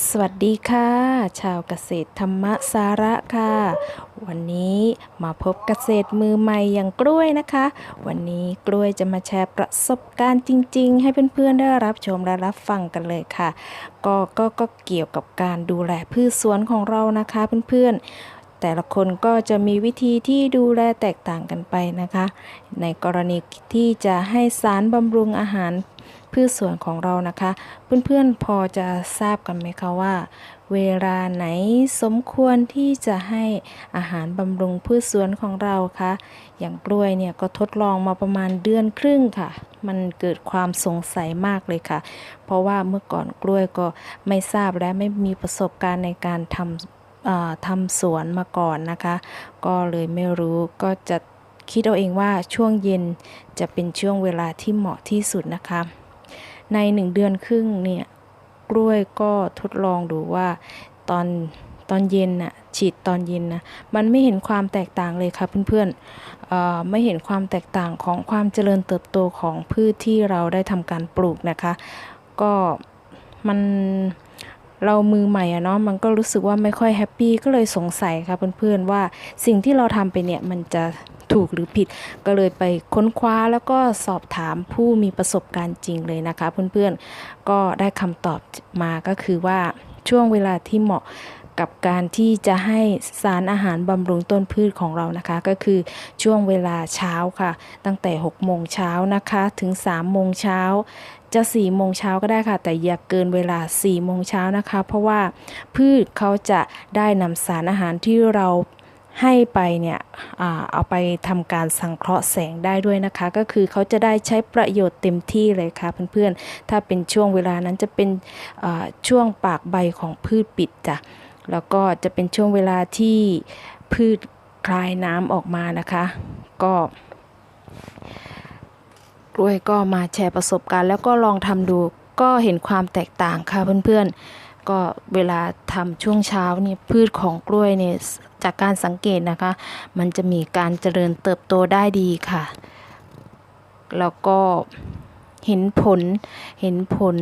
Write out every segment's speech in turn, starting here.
สวัสดีค่ะ ชาวเกษตรธรรมสาระค่ะ วันนี้มาพบเกษตรมือใหม่อย่างกล้วยนะคะ วันนี้กล้วยจะมาแชร์ประสบการณ์จริง ๆ ให้เพื่อนๆได้รับชมและรับฟังกันเลยค่ะ ก็ก็ก็เกี่ยวกับการดูแลพืชสวนของเรานะคะเพื่อนๆแต่ละคนก็จะมีวิธีที่ดูแลแตกต่างกันไปนะคะ ในกรณีที่จะให้สารบำรุงอาหาร พืชสวนของเรานะคะ เพื่อนๆพอจะทราบกันไหมคะว่า เวลาไหนสมควรที่จะให้อาหารบำรุงพืชสวนของเราคะอย่างกล้วยเนี่ยก็ทดลองมาประมาณเดือนครึ่งค่ะ มันเกิดความสงสัยมากเลยค่ะ เพราะว่าเมื่อก่อนกล้วยก็ไม่ทราบและไม่มีประสบการณ์ในการทำทำสวนมาก่อนนะคะ ก็เลยไม่รู้ก็จะคิดเอาเองว่าช่วงเย็นจะเป็นช่วงเวลาที่เหมาะที่สุดนะคะ ในหนึ่งเดือนครึ่งเนี่ยกล้วยก็ทดลองดูว่าตอนตอนเย็นน่ะฉีดตอนเย็นนะมันไม่เห็นความแตกต่างเลยค่ะเพื่อนๆไม่เห็นความแตกต่างของความเจริญเติบโตของพืชที่เราได้ทำการปลูกนะคะ ก็มันเรามือใหม่อะเนาะมันก็รู้สึกว่าไม่ค่อยแฮปปี้ก็เลยสงสัยค่ะเพื่อนๆว่าสิ่งที่เราทำไปเนี่ยมันจะ ถูกหรือผิด ก็เลยไปค้นคว้าแล้วก็สอบถามผู้มีประสบการณ์จริงเลยนะคะ เพื่อนๆก็ได้คำตอบมาก็คือว่าช่วงเวลาที่เหมาะกับการที่จะให้สารอาหารบำรุงต้นพืชของเรานะคะ ก็คือช่วงเวลาเช้าค่ะ ตั้งแต่ 6 โมงเช้านะคะถึง 3 โมงเช้าจะ 4 โมงเช้าก็ได้ค่ะ แต่อย่าเกินเวลา 4 โมงเช้านะคะ เพราะว่าพืชเขาจะได้นำสารอาหารที่เรา ให้ไปเนี่ยอเอาไปทำการสังเคราะห์แสงได้ด้วยนะคะ ก็คือเขาจะได้ใช้ประโยชน์เต็มที่เลยค่ะเพื่อนๆ ถ้าเป็นช่วงเวลานั้นจะเป็นช่วงปากใบของพืชปิดจ้ะแล้วก็จะเป็นช่วงเวลาที่พืชคลายน้ำออกมานะคะ ก็กล้วยก็มาแชร์ประสบการณ์ แล้วก็ลองทำดูก็เห็นความแตกต่างค่ะเพื่อนๆ ก็เวลาทำช่วงเช้านี่พืชของกล้วยเนี่ยจากการสังเกตนะคะ มันจะมีการเจริญเติบโตได้ดีค่ะ แล้วก็ เห็นผล เห็นผล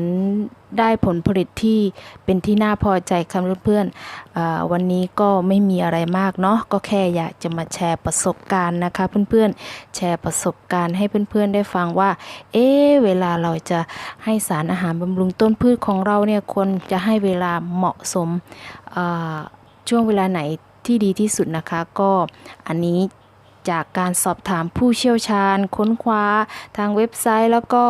ได้ผลผลิตที่เป็นที่น่าพอใจค่ะเพื่อนๆวันนี้ก็ไม่มีอะไรมากเนาะก็แค่อยากจะมาแชร์ประสบการณ์นะคะเพื่อนๆแชร์ประสบการณ์ให้เพื่อนๆได้ฟังว่า เอ๊เวลาเราจะให้สารอาหารบำรุงต้นพืชของเราเนี่ยควรจะให้เวลาเหมาะสมช่วงเวลาไหนที่ดีที่สุดนะคะ ก็อันนี้ จากการสอบถามผู้เชี่ยวชาญ ค้นคว้าทางเว็บไซต์ แล้วก็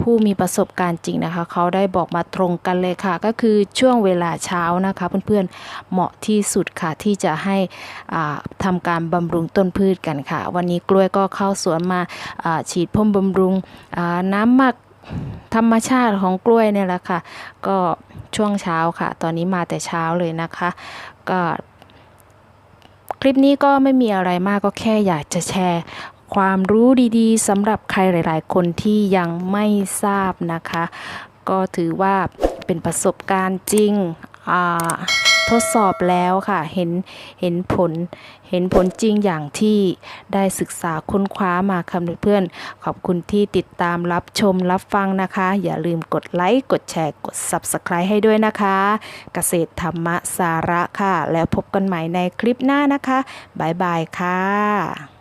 ผู้มีประสบการณ์จริงนะคะ เขาได้บอกมาตรงกันเลยค่ะ ก็คือช่วงเวลาเช้านะคะเพื่อนๆเหมาะที่สุดค่ะที่จะให้อ่าทำการบำรุงต้นพืชกันค่ะ วันนี้กล้วยก็เข้าสวนมาฉีดพ่นบำรุงน้ำหมักธรรมชาติของกล้วยเนี่ยแหละค่ะ ก็ช่วงเช้าค่ะ ตอนนี้มาแต่เช้าเลยนะคะ ก็ ลิปนี้ก็ไม่มีอะไรมากก็แค่อยากจะแชร์ ความรู้ดีๆสำหรับใครหลาย ๆ คนที่ยังไม่ทราบนะคะ ก็ถือว่าเป็นประสบการณ์จริงอ่า ทดสอบแล้วค่ะ เห็นเห็นผลเห็นผลจริงอย่างที่ได้ศึกษาค้นคว้ามาค่ะเพื่อนๆขอบคุณที่ติดตามรับชมรับฟังนะคะ อย่าลืมกดไลค์กดแชร์กด Subscribe ให้ด้วยนะคะ เกษตรธรรมสาระค่ะ แล้วพบกันใหม่ในคลิปหน้านะคะ บ๊ายบายค่ะ